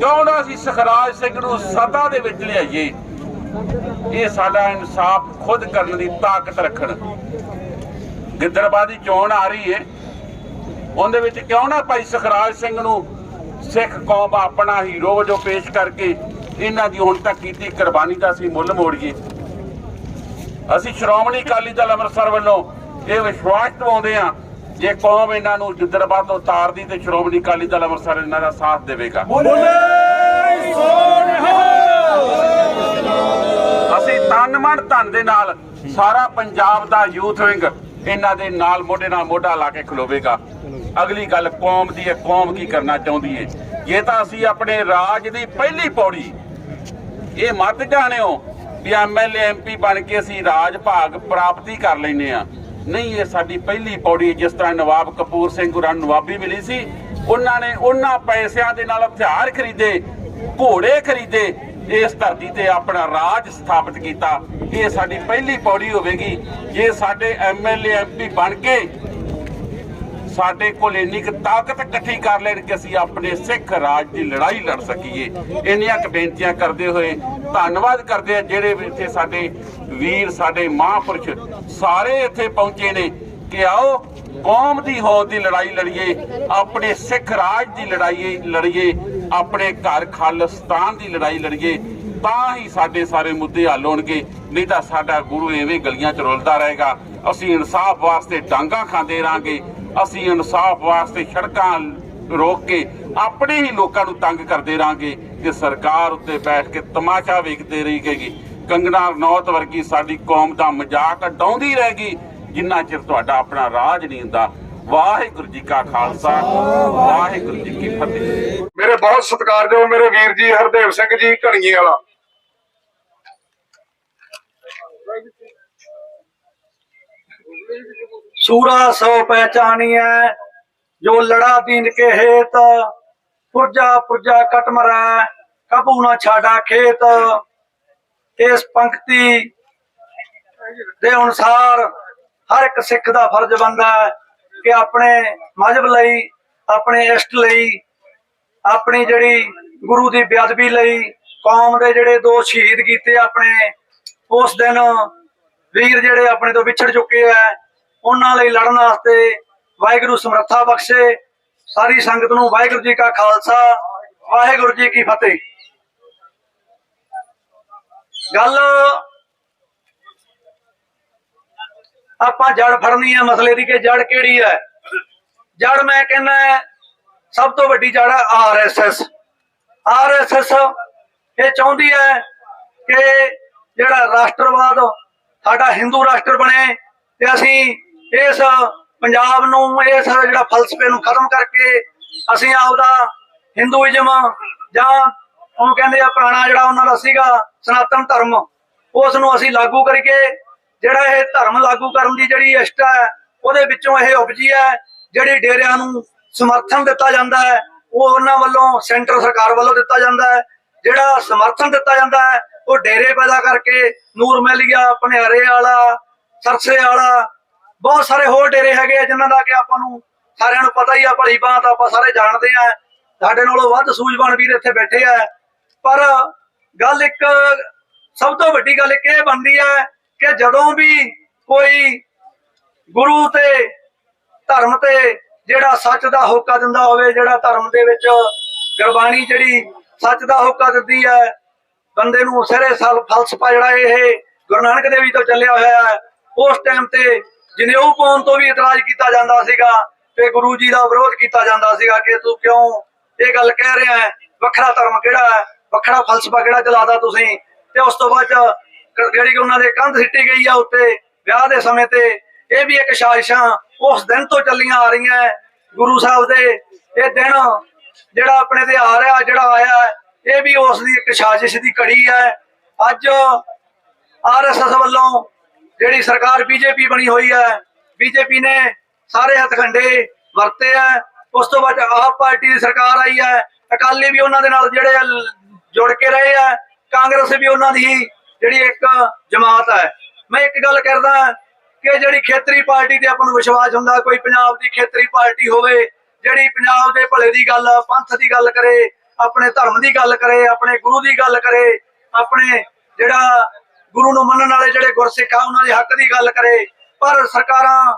ਕਿਉਂ ਨਾ ਅਸੀਂ ਸਖਰਾਜ ਸਿੰਘ ਨੂੰ ਸਤਾ ਦੇ ਵਿੱਚ ਲਿਆਈਏ? ਇਹ ਸਾਡਾ ਇਨਸਾਫ ਖੁਦ ਕਰਨ ਦੀ ਤਾਕਤ ਰੱਖਣ। ਗਿੱਦੜਬਾਦੀ ਚੋਣ ਆ ਰਹੀ ਏ। ਉਹਦੇ ਵਿੱਚ ਕਿਉਂ ਨਾ ਭਾਈ ਸਖਰਾਜ ਸਿੰਘ ਨੂੰ ਸਿੱਖ ਕੌਮ ਆਪਣਾ ਹੀਰੋ ਵਜੋਂ ਪੇਸ਼ ਕਰਕੇ ਇਹਨਾਂ ਦੀ ਹੁਣ ਤੱਕ ਕੀਤੀ ਕੁਰਬਾਨੀ ਦਾ ਅਸੀਂ ਮੁੱਲ ਮੋੜੀਏ। ਅਸੀਂ ਸ਼੍ਰੋਮਣੀ ਅਕਾਲੀ ਦਲ ਅੰਮ੍ਰਿਤਸਰ ਵੱਲੋਂ ਇਹ ਵਿਸ਼ਵਾਸ ਦਿਵਾਉਂਦੇ ਆ ਜੇ ਕੌਮ ਇਹਨਾਂ ਨੂੰ ਗਿੱਦੜਬਾਹ ਤੋਂ ਉਤਾਰਦੀ ਤੇ ਸ਼੍ਰੋਮਣੀ ਅਕਾਲੀ ਦਲ ਅੰਮ੍ਰਿਤਸਰ ਇਹਨਾਂ ਦਾ ਸਾਥ ਦੇਵੇਗਾ। ਅਸੀਂ ਤਨ ਮਨ ਧਨ ਦੇ ਨਾਲ ਸਾਰਾ ਪੰਜਾਬ ਦਾ ਯੂਥ ਵਿੰਗ ਇਹਨਾਂ ਦੇ ਨਾਲ ਮੋਢੇ ਨਾਲ ਮੋਢਾ ਲਾ ਕੇ ਖਲੋਵੇਗਾ। ਅਗਲੀ ਗੱਲ ਕੌਮ ਦੀ ਹੈ ਕੌਮ ਕੀ ਕਰਨਾ ਚਾਹੁੰਦੀ ਹੈ? ਜੇ ਤਾਂ ਅਸੀਂ ਆਪਣੇ ਰਾਜ ਦੀ ਪਹਿਲੀ ਪੌੜੀ ਇਹ ਮਤ ਜਾਣਿਓ ਵੀ ਐਮਐਲਏ ਐਮਪੀ ਬਣ ਕੇ ਅਸੀਂ ਰਾਜ ਭਾਗ ਪ੍ਰਾਪਤੀ ਕਰ ਲੈਨੇ ਆ ਨਹੀਂ, ਇਹ ਸਾਡੀ ਪਹਿਲੀ ਪੌੜੀ, ਜਿਸ ਤਰ੍ਹਾਂ ਨਵਾਬ ਕਪੂਰ ਸਿੰਘ ਗੁਰਾਂ ਨੂੰ ਨਵਾਬੀ ਮਿਲੀ ਸੀ, ਉਹਨਾਂ ਨੇ ਉਹਨਾਂ ਪੈਸਿਆਂ ਦੇ ਨਾਲ ਹਥਿਆਰ ਖਰੀਦੇ, ਘੋੜੇ ਖਰੀਦੇ, ਇਸ ਧਰਤੀ ਤੇ ਆਪਣਾ ਰਾਜ ਸਥਾਪਿਤ ਕੀਤਾ। ਇਹ ਸਾਡੀ ਪਹਿਲੀ ਪੌੜੀ ਹੋਵੇਗੀ, ਜੇ ਸਾਡੇ ਐਮਐਲਏ ਐਮਪੀ ਬਣ ਕੇ ਸਾਡੇ ਕੋਲ ਇੰਨੀ ਕੁ ਤਾਕਤ ਇਕੱਠੀ ਕਰ ਲੈਣ ਕਿ ਅਸੀਂ ਆਪਣੇ ਸਿੱਖ ਰਾਜ ਦੀ ਲੜਾਈ ਲੜ ਸਕੀਏ। ਇੰਨੀਆਂ ਕੁ ਬੇਨਤੀਆਂ ਕਰਦੇ ਹੋਏ ਧੰਨਵਾਦ ਕਰਦੇ ਆ ਜਿਹੜੇ ਇੱਥੇ ਸਾਡੇ ਵੀਰ, ਸਾਡੇ ਮਹਾਂਪੁਰਸ਼ ਸਾਰੇ ਇੱਥੇ ਪਹੁੰਚੇ ਨੇ ਕਿ ਆਓ, ਕੌਮ ਦੀ ਹੋਂਦ ਦੀ ਲੜਾਈ ਲੜੀਏ, ਆਪਣੇ ਸਿੱਖ ਰਾਜ ਦੀ ਲੜਾਈ ਲੜੀਏ, ਆਪਣੇ ਘਰ ਖਾਲਿਸਤਾਨ ਦੀ ਲੜਾਈ ਲੜੀਏ, ਤਾਂ ਹੀ ਸਾਡੇ ਸਾਰੇ ਮੁੱਦੇ ਹੱਲ ਹੋਣਗੇ। ਨਹੀਂ ਤਾਂ ਸਾਡਾ ਗੁਰੂ ਐਵੇਂ ਗਲੀਆਂ 'ਚ ਰੁਲਦਾ ਰਹੇਗਾ। ਅਸੀਂ ਇਨਸਾਫ ਵਾਸਤੇ ਡਾਂਗਾ ਖਾਂਦੇ ਰਾਂਗੇ ਅਸੀਂ ਇਨਸਾਫ ਵਾਸਤੇ ਸੜਕਾਂ ਰੋਕ ਕੇ ਆਪਣੇ ਹੀ ਲੋਕਾਂ ਨੂੰ ਤੰਗ ਕਰਦੇ ਰਾਂਗੇ ਕਿ ਸਰਕਾਰ ਉੱਤੇ ਬੈਠ ਕੇ ਤਮਾਸ਼ਾ ਵੇਖਦੇ ਰਹੇਗੀ ਕੰਗਨਾ ਰਣੌਤ ਵਰਗੀ ਸਾਡੀ ਕੌਮ ਦਾ ਮਜ਼ਾਕ ਡਾਉਂਦੀ ਰਹੇਗੀ, ਜਿੰਨਾ ਚਿਰ ਤੁਹਾਡਾ ਆਪਣਾ ਰਾਜ ਨਹੀਂ ਹੁੰਦਾ। ਵਾਹਿਗੁਰੂ ਜੀ ਕਾ ਖਾਲਸਾ, ਵਾਹਿਗੁਰੂ ਜੀ ਕੀ ਫਤਿਹ। ਮੇਰੇ ਬਹੁਤ ਸਤਿਕਾਰਯੋਗ ਮੇਰੇ ਵੀਰ ਜੀ, ਹਰਦੇਵ ਸਿੰਘ ਜੀ ਘਣੀਏ ਵਾਲਾ। सूरा सो पहचानिए जो लड़ा दीन के हेत पुरजा पुरजा कट मरा कबू न छाड़ा खेत ਇਸ ਪੰਕਤੀ ਦੇ ਅਨੁਸਾਰ ਹਰ ਇੱਕ ਸਿੱਖ ਦਾ ਫਰਜ਼ ਬਣਦਾ ਹੈ ਕਿ ਆਪਣੇ ਮਜਹਬ ਲਈ ਆਪਣੇ ਇਸ਼ਟ ਲਈ ਆਪਣੀ ਜਿਹੜੀ ਗੁਰੂ ਦੀ ਬੇਅਦਬੀ ਲਈ ਕੌਮ ਦੇ ਜਿਹੜੇ ਦੋ ਸ਼ਹੀਦ ਕੀਤੇ ਆਪਣੇ ਉਸ ਦਿਨ ਵੀਰ ਜਿਹੜੇ ਆਪਣੇ ਤੋਂ ਵਿਛੜ ਚੁੱਕੇ ਆ ਉਹਨਾਂ ਲਈ ਲੜਨ ਵਾਸਤੇ ਵਾਹਿਗੁਰੂ ਸਮਰੱਥਾ ਬਖਸ਼ੇ। ਸਾਰੀ ਸੰਗਤ ਨੂੰ ਵਾਹਿਗੁਰੂ ਜੀ ਕਾ ਖਾਲਸਾ, ਵਾਹਿਗੁਰੂ ਜੀ ਕੀ ਫਤਿਹ। ਗੱਲ ਆਪਾਂ ਜੜ ਫੜਨੀ ਹੈ ਮਸਲੇ ਦੀ ਕਿ ਜੜ ਕਿਹੜੀ ਹੈ? ਜੜ ਮੈਂ ਕਹਿੰਦਾ ਸਭ ਤੋਂ ਵੱਡੀ ਜੜ ਹੈ ਆਰਐਸਐਸ ਆਰਐਸਐਸ ਇਹ ਚਾਹੁੰਦੀ ਹੈ ਕਿ ਜਿਹੜਾ ਰਾਸ਼ਟਰਵਾਦ, ਸਾਡਾ ਹਿੰਦੂ ਰਾਸ਼ਟਰ ਬਣੇ ਤੇ ਅਸੀਂ ਇਸ ਪੰਜਾਬ ਨੂੰ, ਇਸ ਜਿਹੜਾ ਫਲਸਫੇ ਨੂੰ ਖਤਮ ਕਰਕੇ ਅਸੀਂ ਆਪਦਾ ਹਿੰਦੂਇਜ਼ਮ ਜਾਂ ਉਹਨੂੰ ਕਹਿੰਦੇ ਆ ਪੁਰਾਣਾ ਜਿਹੜਾ ਉਹਨਾਂ ਦਾ ਸੀਗਾ ਸਨਾਤਨ ਧਰਮ, ਉਸ ਨੂੰ ਅਸੀਂ ਲਾਗੂ ਕਰੀਏ ਜਿਹੜਾ ਇਹ ਧਰਮ ਲਾਗੂ ਕਰਨ ਦੀ ਜਿਹੜੀ ਇਸ਼ਟਾ ਹੈ, ਉਹਦੇ ਵਿੱਚੋਂ ਇਹ ਉਪਜੀ ਹੈ, ਜਿਹੜੀ ਡੇਰਿਆਂ ਨੂੰ ਸਮਰਥਨ ਦਿੱਤਾ ਜਾਂਦਾ ਹੈ, ਉਹ ਉਹਨਾਂ ਵੱਲੋਂ ਸੈਂਟਰ ਸਰਕਾਰ ਵੱਲੋਂ ਦਿੱਤਾ ਜਾਂਦਾ ਹੈ, ਜਿਹੜਾ ਸਮਰਥਨ ਦਿੱਤਾ ਜਾਂਦਾ ਹੈ, ਉਹ ਡੇਰੇ ਪੈਦਾ ਕਰਕੇ ਨੂਰ ਮਹਿਲੀਆ ਭਨਿਆਰੇ ਵਾਲਾ, ਸਰਸੇ ਵਾਲਾ ਬਹੁਤ ਸਾਰੇ ਹੋਰ ਡੇਰੇ ਹੈਗੇ ਆ ਜਿਨ੍ਹਾਂ ਦਾ ਕਿ ਆਪਾਂ ਨੂੰ ਸਾਰਿਆਂ ਨੂੰ ਪਤਾ ਹੀ ਆ, ਭਲੀ ਬਾਤ ਆਪਾਂ ਸਾਰੇ ਜਾਣਦੇ ਆ। ਸਾਡੇ ਨਾਲੋਂ ਵੱਧ ਸੂਝਵਾਨ ਵੀਰ ਇੱਥੇ ਬੈਠੇ ਆ। ਪਰ ਗੱਲ ਇੱਕ, ਸਭ ਤੋਂ ਵੱਡੀ ਗੱਲ ਇੱਕ ਇਹ ਬਣਦੀ ਹੈ ਕਿ ਜਦੋਂ ਵੀ ਕੋਈ ਗੁਰੂ ਤੇ ਧਰਮ ਤੇ ਜਿਹੜਾ ਸੱਚ ਦਾ ਹੋਕਾ ਦਿੰਦਾ ਹੋਵੇ, ਜਿਹੜਾ ਧਰਮ ਦੇ ਵਿੱਚ ਗੁਰਬਾਣੀ ਜਿਹੜੀ ਸੱਚ ਦਾ ਹੋਕਾ ਦਿੰਦੀ ਹੈ ਬੰਦੇ ਨੂੰ ਸਾਰੇ ਸਾਲ ਫਲਸਫਾ ਜਿਹੜਾ ਇਹ ਗੁਰੂ ਨਾਨਕ ਦੇਵ ਜੀ ਤੋਂ ਚੱਲਿਆ ਹੋਇਆ ਹੈ ਉਸ ਟਾਈਮ ਤੇ ਜਨੇਊ ਪਾਉਣ ਤੋਂ ਵੀ ਇਤਰਾਜ਼ ਕੀਤਾ ਜਾਂਦਾ ਸੀਗਾ ਤੇ ਗੁਰੂ ਜੀ ਦਾ ਵਿਰੋਧ ਕੀਤਾ ਜਾਂਦਾ ਸੀਗਾ ਕਿ ਤੂੰ ਕਿਉਂ ਇਹ ਗੱਲ ਕਹਿ ਰਿਹਾ ਹੈ? ਵੱਖਰਾ ਧਰਮ ਕਿਹੜਾ ਹੈ? ਵੱਖਰਾ ਫਲਸਫਾ ਕਿਹੜਾ ਚਲਾਦਾ ਤੁਸੀਂ? ਤੇ ਉਸ ਤੋਂ ਬਾਅਦ 'ਚ ਜਿਹੜੀ ਕਿ ਉਹਨਾਂ ਦੇ ਕੰਧ ਸਿੱਟੀ ਗਈ ਆ ਉੱਤੇ ਵਿਆਹ ਦੇ ਸਮੇਂ ਤੇ, ਇਹ ਵੀ ਇੱਕ ਸਾਜ਼ਿਸ਼ਾਂ ਉਸ ਦਿਨ ਤੋਂ ਚੱਲੀਆਂ ਆ ਰਹੀਆਂ ਹੈ। ਗੁਰੂ ਸਾਹਿਬ ਦੇ। ਇਹ ਦਿਨ ਜਿਹੜਾ ਆਪਣੇ ਤੇ ਆ ਰਿਹਾ ਜਿਹੜਾ ਆਇਆ ਇਹ ਵੀ ਉਸ ਦੀ ਇੱਕ ਸਾਜ਼ਿਸ਼ ਦੀ ਕੜੀ ਹੈ। ਅੱਜ ਆਰਐਸਐਸ ਵੱਲੋਂ ਜਿਹੜੀ ਸਰਕਾਰ ਬੀਜੇਪੀ ਬਣੀ ਹੋਈ ਹੈ, ਬੀਜੇਪੀ ਨੇ ਸਾਰੇ ਹੱਥਕੰਡੇ ਵਰਤੇ ਆ। ਉਸ ਤੋਂ ਬਾਅਦ ਆਪ ਪਾਰਟੀ ਦੀ ਸਰਕਾਰ ਆਈ ਹੈ। ਅਕਾਲੀ ਵੀ ਉਹਨਾਂ ਦੇ ਨਾਲ ਜਿਹੜੇ ਜੁੜ ਕੇ ਰਹੇ ਆ। ਕਾਂਗਰਸ ਵੀ ਉਹਨਾਂ ਦੀ ਜਿਹੜੀ ਇੱਕ ਜਮਾਤ ਹੈ। ਮੈਂ ਇੱਕ ਗੱਲ ਕਰਦਾ ਕਿ ਜਿਹੜੀ ਖੇਤਰੀ ਪਾਰਟੀ ਤੇ ਆਪਾਂ ਨੂੰ ਵਿਸ਼ਵਾਸ ਹੁੰਦਾ, ਕੋਈ ਪੰਜਾਬ ਦੀ ਖੇਤਰੀ ਪਾਰਟੀ ਹੋਵੇ, ਜਿਹੜੀ ਪੰਜਾਬ ਦੇ ਭਲੇ ਦੀ ਗੱਲ, ਪੰਥ ਦੀ ਗੱਲ ਕਰੇ, ਆਪਣੇ ਧਰਮ ਦੀ ਗੱਲ ਕਰੇ, ਆਪਣੇ ਗੁਰੂ ਦੀ ਗੱਲ ਕਰੇ, ਆਪਣੇ ਜਿਹੜਾ ਗੁਰੂ ਨੂੰ ਮੰਨਣ ਵਾਲੇ ਜਿਹੜੇ ਗੁਰਸਿੱਖ ਆ, ਉਹਨਾਂ ਦੇ ਹੱਕ ਦੀ ਗੱਲ ਕਰੇ। ਪਰ ਸਰਕਾਰਾਂ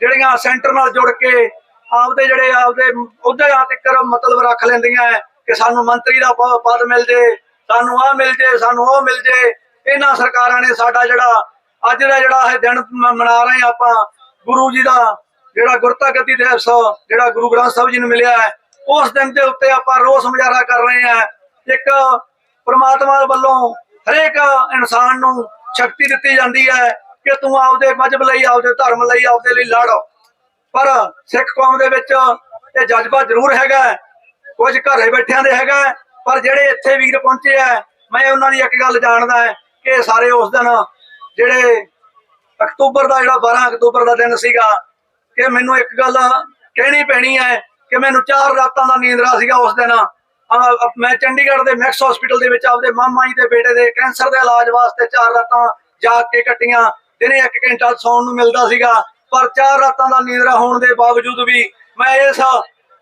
ਜਿਹੜੀਆਂ ਸੈਂਟਰ ਨਾਲ ਜੁੜ ਕੇ ਆਪਦੇ ਜਿਹੜੇ ਆਪਦੇ ਅਹੁਦਿਆਂ ਤੱਕ ਮਤਲਬ ਰੱਖ ਲੈਂਦੀਆਂ ਕਿ ਸਾਨੂੰ ਮੰਤਰੀ ਦਾ ਪਦ ਮਿਲ ਜੇ, ਸਾਨੂੰ ਆ ਮਿਲ ਜੇ, ਸਾਨੂੰ ਉਹ ਮਿਲ ਜੇ। ਇਹਨਾਂ ਸਰਕਾਰਾਂ ਨੇ ਸਾਡਾ ਜਿਹੜਾ ਅੱਜ ਦਾ ਜਿਹੜਾ ਇਹ ਦਿਨ ਮਨਾ ਰਹੇ ਹਾਂ ਆਪਾਂ, ਗੁਰੂ ਜੀ ਦਾ ਜਿਹੜਾ ਗੁਰਤਾ ਗੱਦੀ ਦਿਵਸ ਜਿਹੜਾ ਗੁਰੂ ਗ੍ਰੰਥ ਸਾਹਿਬ ਜੀ ਨੂੰ ਮਿਲਿਆ ਹੈ ਉਸ ਦਿਨ ਦੇ ਉੱਤੇ ਆਪਾਂ ਰੋਸ ਮੁਜ਼ਾਹਰਾ ਕਰ ਰਹੇ ਹਾਂ। ਇੱਕ ਪ੍ਰਮਾਤਮਾ ਵੱਲੋਂ ਹਰੇਕ ਇਨਸਾਨ ਨੂੰ ਸ਼ਕਤੀ ਦਿੱਤੀ ਜਾਂਦੀ ਹੈ ਕਿ ਤੂੰ ਆਪਦੇ ਮਜਬ ਲਈ, ਆਪਦੇ ਧਰਮ ਲਈ, ਆਪਦੇ ਲਈ ਲੜ ਪਰ ਸਿੱਖ ਕੌਮ ਦੇ ਵਿੱਚ ਇਹ ਜਜ਼ਬਾ ਜ਼ਰੂਰ ਹੈਗਾ ਹੈ। ਕੁਝ ਘਰੇ ਬੈਠਿਆਂ ਦੇ ਹੈਗਾ ਪਰ ਜਿਹੜੇ ਇੱਥੇ ਵੀਰ ਪਹੁੰਚੇ ਆ ਮੈਂ ਉਹਨਾਂ ਦੀ ਇੱਕ ਗੱਲ ਜਾਣਦਾ ਹੈ ਕਿ ਸਾਰੇ ਉਸ ਦਿਨ ਜਿਹੜੇ ਅਕਤੂਬਰ ਦਾ ਜਿਹੜਾ 12 ਅਕਤੂਬਰ ਦਾ ਦਿਨ ਸੀਗਾ, ਕਿ ਮੈਨੂੰ ਇੱਕ ਗੱਲ ਕਹਿਣੀ ਪੈਣੀ ਹੈ ਕਿ ਮੈਨੂੰ ਚਾਰ ਰਾਤਾਂ ਦਾ ਨੀਂਦਰਾ ਸੀਗਾ ਉਸ ਦਿਨ ਮੈਂ ਚੰਡੀਗੜ੍ਹ ਦੇ ਮੈਕਸ ਹਸਪੀਟਲ ਦੇ ਵਿੱਚ ਆਪਦੇ ਮਾਮਾ ਜੀ ਦੇ ਬੇਟੇ ਦੇ ਕੈਂਸਰ ਦੇ ਇਲਾਜ ਵਾਸਤੇ ਚਾਰ ਰਾਤਾਂ ਜਾਗ ਕੇ ਕੱਟੀਆਂ। ਦਿਨੇ ਇੱਕ ਘੰਟਾ ਸੌਣ ਨੂੰ ਮਿਲਦਾ ਸੀਗਾ, ਪਰ ਚਾਰ ਰਾਤਾਂ ਦਾ ਨੀਂਦਰਾ ਹੋਣ ਦੇ ਬਾਵਜੂਦ ਵੀ ਮੈਂ ਇਸ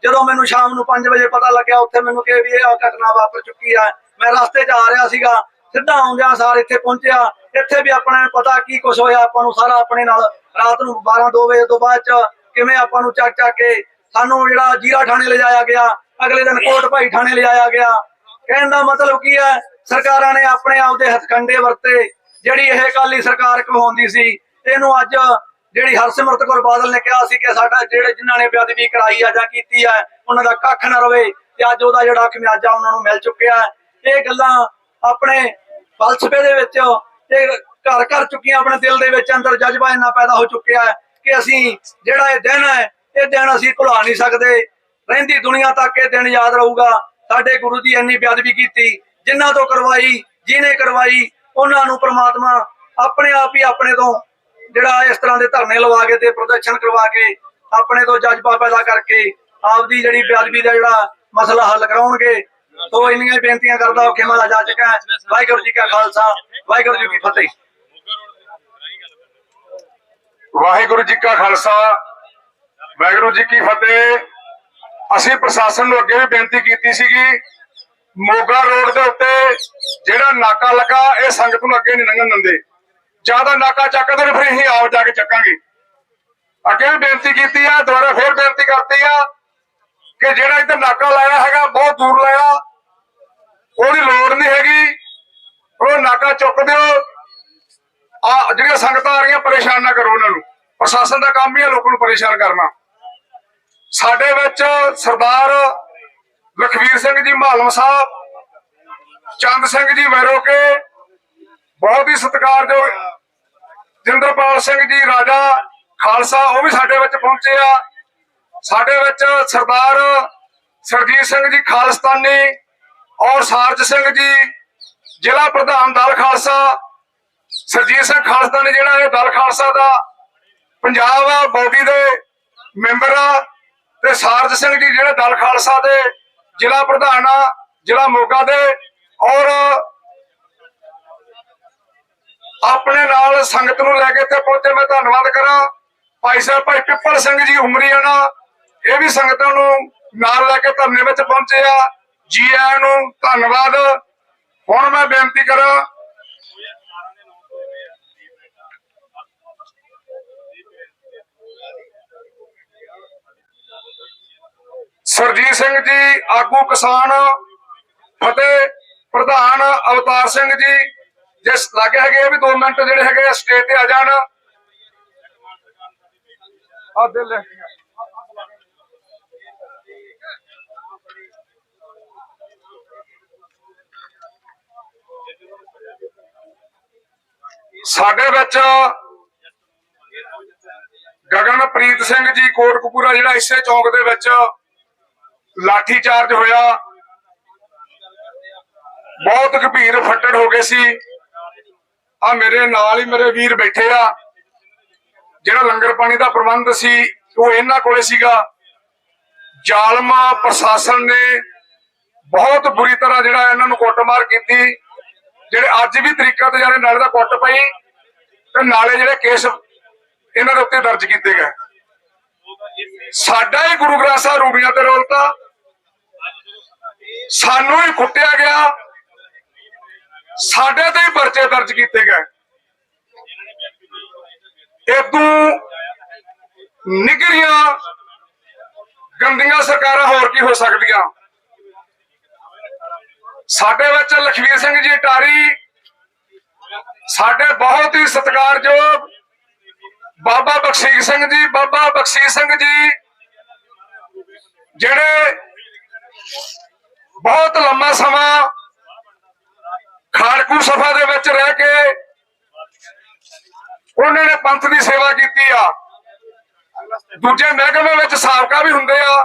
ਜਦੋਂ ਮੈਨੂੰ ਸ਼ਾਮ ਨੂੰ 5 ਵਜੇ ਪਤਾ ਲੱਗਿਆ, ਉੱਥੇ ਮੈਨੂੰ ਕਿ ਵੀ ਇਹ ਘਟਨਾ ਵਾਪਰ ਚੁੱਕੀ ਹੈ ਮੈਂ ਰਸਤੇ 'ਚ ਆ ਰਿਹਾ ਸੀਗਾ, ਸਿੱਧਾ ਆਉਂਦਿਆਂ ਸਾਰ ਇੱਥੇ ਪਹੁੰਚਿਆ। ਇੱਥੇ ਵੀ ਆਪਣਾ ਪਤਾ ਕੀ ਕੁਝ ਹੋਇਆ, ਆਪਾਂ ਨੂੰ ਸਾਰਾ ਆਪਣੇ ਨਾਲ ਰਾਤ ਨੂੰ 12 2 ਵਜੇ ਤੋਂ ਬਾਅਦ ਚ ਕਿਵੇਂ ਆਪਾਂ ਨੂੰ ਚੱਕ ਚੱਕ ਕੇ ਸਾਨੂੰ ਜਿਹੜਾ ਜੀਰਾ ਥਾਣੇ ਲਿਜਾਇਆ ਗਿਆ ਅਗਲੇ ਦਿਨ ਕੋਟ ਭਾਈ ਥਾਣੇ ਲਿਜਾਇਆ ਗਿਆ। ਕਹਿਣ ਦਾ ਮਤਲਬ ਕੀ ਹੈ? ਸਰਕਾਰਾਂ ਨੇ ਆਪਣੇ ਆਪ ਦੇ ਹਥਕੰਡੇ ਵਰਤੇ। ਜਿਹੜੀ ਇਹ ਕਾਲੀ ਸਰਕਾਰ ਕਹਾਉਂਦੀ ਸੀ, ਇਹਨੂੰ ਅੱਜ ਜਿਹੜੀ ਹਰਸਿਮਰਤ ਕੌਰ ਬਾਦਲ ਨੇ ਕਿਹਾ ਸੀ ਕਿ ਸਾਡਾ ਜਿਹੜੇ ਜਿਨ੍ਹਾਂ ਨੇ ਬੇਅਦਬੀ ਕਰਾਈ ਆ ਜਾਂ ਕੀਤੀ ਹੈ ਉਹਨਾਂ ਦਾ ਕੱਖ ਨਾ ਰਵੇ ਤੇ ਅੱਜ ਉਹਦਾ ਜਿਹੜਾ ਖਮਿਆਜਾ ਉਹਨਾਂ ਨੂੰ ਮਿਲ ਚੁੱਕਿਆ ਇਹ ਗੱਲਾਂ ਆਪਣੇ ਫਲਸਫੇ ਦੇ ਵਿੱਚ, ਇਹ ਘਰ ਘਰ ਚੁੱਕੀਆਂ ਆਪਣੇ ਦਿਲ ਦੇ ਵਿੱਚ, ਅੰਦਰ ਜਜ਼ਬਾ ਇੰਨਾ ਪੈਦਾ ਹੋ ਚੁੱਕਿਆ ਕਿ ਅਸੀਂ ਜਿਹੜਾ ਇਹ ਦਿਨ ਹੈ, ਇਹ ਦਿਨ ਅਸੀਂ ਭੁਲਾ ਨਹੀਂ ਸਕਦੇ। ਰਹਿੰਦੀ ਦੁਨੀਆ ਤੱਕ ਇਹ ਦਿਨ ਯਾਦ ਰਹੂਗਾ। ਸਾਡੇ ਗੁਰੂ ਦੀ ਇੰਨੀ ਬੇਅਦਬੀ ਕੀਤੀ, ਜਿਨ੍ਹਾਂ ਤੋਂ ਕਰਵਾਈ, ਜਿਹਨੇ ਕਰਵਾਈ, ਉਹਨਾਂ ਨੂੰ ਪ੍ਰਮਾਤਮਾ ਆਪਣੇ ਆਪ ਹੀ ਆਪਣੇ ਤੋਂ ਜਿਹੜਾ ਇਸ ਤਰ੍ਹਾਂ ਦੇ ਧਰਨੇ ਲਵਾ ਕੇ ਤੇ ਪ੍ਰਦਰਸ਼ਨ ਕਰਵਾ ਕੇ ਆਪਣੇ ਤੋਂ ਜਜ਼ਬਾ ਪੈਦਾ ਕਰਕੇ ਆਪਦੀ ਜਿਹੜੀ ਬੇਅਦਬੀ ਦਾ ਜਿਹੜਾ ਮਸਲਾ ਹੱਲ ਕਰਾਉਣਗੇ। ਤੋਂ ਇੰਨੀਆਂ ਬੇਨਤੀਆਂ ਕਰਦਾ, ਔਖੇ ਮਾਲਾ ਜਾ ਚੁੱਕਾ ਹੈ। ਵਾਹਿਗੁਰੂ ਜੀ ਕਾ ਖਾਲਸਾ, ਵਾਹਿਗੁਰੂ ਜੀ ਕੀ ਫਤਿਹ। ਵਾਹਿਗੁਰੂ ਜੀ ਕਾ ਖਾਲਸਾ, ਵਾਹਿਗੁਰੂ ਜੀ ਕੀ ਫਤਿਹ। ਅਸੀਂ ਪ੍ਰਸ਼ਾਸਨ ਨੂੰ ਅੱਗੇ ਵੀ ਬੇਨਤੀ ਕੀਤੀ ਸੀਗੀ, ਮੋਗਾ ਰੋਡ ਦੇ ਉੱਤੇ ਜਿਹੜਾ ਨਾਕਾ ਲੱਗਾ, ਇਹ ਸੰਗਤ ਨੂੰ ਅੱਗੇ ਨਹੀਂ ਲੰਘਣ ਦਿੰਦੇ। ਜ਼ਿਆਦਾ ਨਾਕਾ ਚੱਕਦੇ ਨੇ, ਫਿਰ ਅਸੀਂ ਆਪ ਜਾ ਕੇ ਚੱਕਾਂਗੇ। ਅੱਗੇ ਵੀ ਬੇਨਤੀ ਕੀਤੀ ਆ, ਦੁਬਾਰਾ ਫਿਰ ਬੇਨਤੀ ਕਰਤੀ ਆ ਕਿ ਜਿਹੜਾ ਇੱਧਰ ਨਾਕਾ ਲਾਇਆ ਹੈਗਾ, ਬਹੁਤ ਦੂਰ ਲਾਇਆ। ਉਹਦੀ ਲੋੜ ਨਹੀਂ ਹੈਗੀ। ਉਹ ਨਾਕਾ ਚੁੱਕ ਦਿਓ। ਆ ਜਿਹੜੀਆਂ ਸੰਗਤਾਂ ਆ ਰਹੀਆਂ, ਪਰੇਸ਼ਾਨ ਨਾ ਕਰੋ ਉਹਨਾਂ ਨੂੰ। ਪ੍ਰਸ਼ਾਸਨ ਦਾ ਕੰਮ ਹੀ ਹੈ ਲੋਕਾਂ ਨੂੰ ਪਰੇਸ਼ਾਨ ਕਰਨਾ। ਸਾਡੇ ਵਿੱਚ ਸਰਦਾਰ ਲਖਵੀਰ ਸਿੰਘ ਜੀ ਮਾਲਮ ਸਾਹਿਬ, ਚੰਦ ਸਿੰਘ ਜੀ ਵੈਰੋਕੇ, ਬਹੁਤ ਹੀ ਸਤਿਕਾਰਯੋਗ ਜਿੰਦਰਪਾਲ ਸਿੰਘ ਜੀ, ਰਾਜਾ ਖਾਲਸਾ, ਉਹ ਵੀ ਸਾਡੇ ਵਿੱਚ ਪਹੁੰਚੇ ਆ। ਸਾਡੇ ਵਿੱਚ ਸਰਦਾਰ ਸਰਜੀਤ ਸਿੰਘ ਜੀ ਖਾਲਸਤਾਨੀ ਔਰ ਸਾਰਜ ਸਿੰਘ ਜੀ, ਜ਼ਿਲ੍ਹਾ ਪ੍ਰਧਾਨ ਦਲ ਖਾਲਸਾ। ਸਰਜੀਤ ਸਿੰਘ ਖਾਲਸਤਾਨੀ, ਜਿਹੜਾ ਇਹ ਦਲ ਖਾਲਸਾ ਦਾ ਪੰਜਾਬ ਆ, ਬੋਡੀ ਦੇ ਮੈਂਬਰ ਆ। ਤੇ ਸਾਰਜ ਸਿੰਘ ਜੀ ਜਿਹੜੇ ਦਲ ਖਾਲਸਾ ਦੇ ਜ਼ਿਲ੍ਹਾ ਪ੍ਰਧਾਨ ਆ, ਜ਼ਿਲ੍ਹਾ ਮੋਗਾ ਦੇ, ਔਰ ਆਪਣੇ ਨਾਲ ਸੰਗਤ ਨੂੰ ਲੈ ਕੇ ਇੱਥੇ ਪਹੁੰਚੇ, ਮੈਂ ਧੰਨਵਾਦ ਕਰਾਂ। ਭਾਈ ਸਾਹਿਬ, ਭਾਈ ਪਿੱਪਲ ਸਿੰਘ ਜੀ ਉਮਰੀਆਣਾ ਇਹ ਵੀ ਸੰਗਤਾਂ ਨੂੰ ਨਾਲ ਲੈ ਕੇ ਧਰਨੇ ਵਿੱਚ ਪਹੁੰਚੇ ਆ। ਜੀ ਆਇਆਂ ਨੂੰ ਧੰਨਵਾਦ। ਹੁਣ ਮੈਂ ਬੇਨਤੀ ਕਰਾਂ ਸਰਜੀਤ ਸਿੰਘ ਜੀ, ਆਗੂ ਕਿਸਾਨ, ਫਤਿਹ ਪ੍ਰਧਾਨ ਅਵਤਾਰ ਸਿੰਘ ਜੀ, ਜਿਸ ਲੱਗੇ ਹੈਗੇ ਆ ਵੀ 2 ਮਿੰਟ ਜਿਹੜੇ ਹੈਗੇ ਆ ਸਟੇਜ ਤੇ ਆ ਜਾਣ। ਆ ਦੇ ਲੈ ਸਾਡੇ ਵਿੱਚ ਗਗਨਪ੍ਰੀਤ ਸਿੰਘ ਜੀ, ਕੋਟਕਪੂਰਾ ਜਿਹੜਾ ਇਸੇ ਚੌਂਕ ਦੇ ਵਿੱਚ ਲਾਠੀ ਚਾਰਜ ਹੋਇਆ। ਬਹੁਤ ਗੰਭੀਰ ਫੱਟੜ ਹੋ ਗਏ ਸੀ। ਆ ਮੇਰੇ ਨਾਲ ਹੀ ਮੇਰੇ ਵੀਰ ਬੈਠੇ ਆ। ਜਿਹੜਾ ਲੰਗਰ ਪਾਣੀ ਦਾ ਪ੍ਰਬੰਧ ਸੀ, ਉਹ ਇਹਨਾਂ ਕੋਲੇ ਸੀਗਾ। ਜ਼ਾਲਮਾ ਪ੍ਰਸ਼ਾਸਨ ਨੇ ਬਹੁਤ ਬੁਰੀ ਤਰ੍ਹਾਂ ਜਿਹੜਾ ਇਹਨਾਂ ਨੂੰ ਕੁੱਟਮਾਰ ਕੀਤੀ। ਜਿਹੜੇ ਅੱਜ ਵੀ ਤਰੀਕਾ ਤੇ ਜਾਣੇ ਨਾਲੇ ਦਾ ਕੁੱਟ ਪਈ ਤੇ ਨਾਲੇ ਜਿਹੜੇ ਕੇਸ ਇਹਨਾਂ ਦੇ ਉੱਤੇ ਦਰਜ ਕੀਤੇ ਗਏ। ਸਾਡਾ ਹੀ ਗੁਰੂ ਗ੍ਰੰਥ ਸਾਹਿਬ ਰੂਬੀਆਂ ਤੇ ਰੋਲਤਾ। ਸਾਨੂੰ ਹੀ ਕੁੱਟਿਆ ਗਿਆ। ਸਾਡੇ ਤੇ ਹੀ ਪਰਚੇ ਦਰਜ ਕੀਤੇ ਗਏ। ਇਦੋਂ ਨਿਗਰੀਆਂ ਗੰਦੀਆਂ ਸਰਕਾਰਾਂ ਹੋਰ ਕੀ ਹੋ ਸਕਦੀਆਂ? ਸਾਡੇ ਵਿੱਚ ਲਖਵੀਰ ਸਿੰਘ ਜੀ ਟਾਰੀ, ਸਾਡੇ ਬਹੁਤ ਹੀ ਸਤਿਕਾਰਯੋਗ ਬਾਬਾ ਬਖਸ਼ੀਸ਼ ਸਿੰਘ ਜੀ, ਬਾਬਾ ਬਖਸ਼ੀਸ਼ ਸਿੰਘ ਜੀ, ਜਿਹੜੇ ਬਹੁਤ ਲੰਮਾ ਸਮਾਂ ਖਾੜਕੂ ਸਫ਼ਾ ਦੇ ਵਿੱਚ ਰਹਿ ਕੇ ਉਹਨਾਂ ਨੇ ਪੰਥ ਦੀ ਸੇਵਾ ਕੀਤੀ ਆ। ਦੂਜੇ ਮਹਿਕਮੇ ਵਿੱਚ ਸਾਬਕਾ ਵੀ ਹੁੰਦੇ ਆ।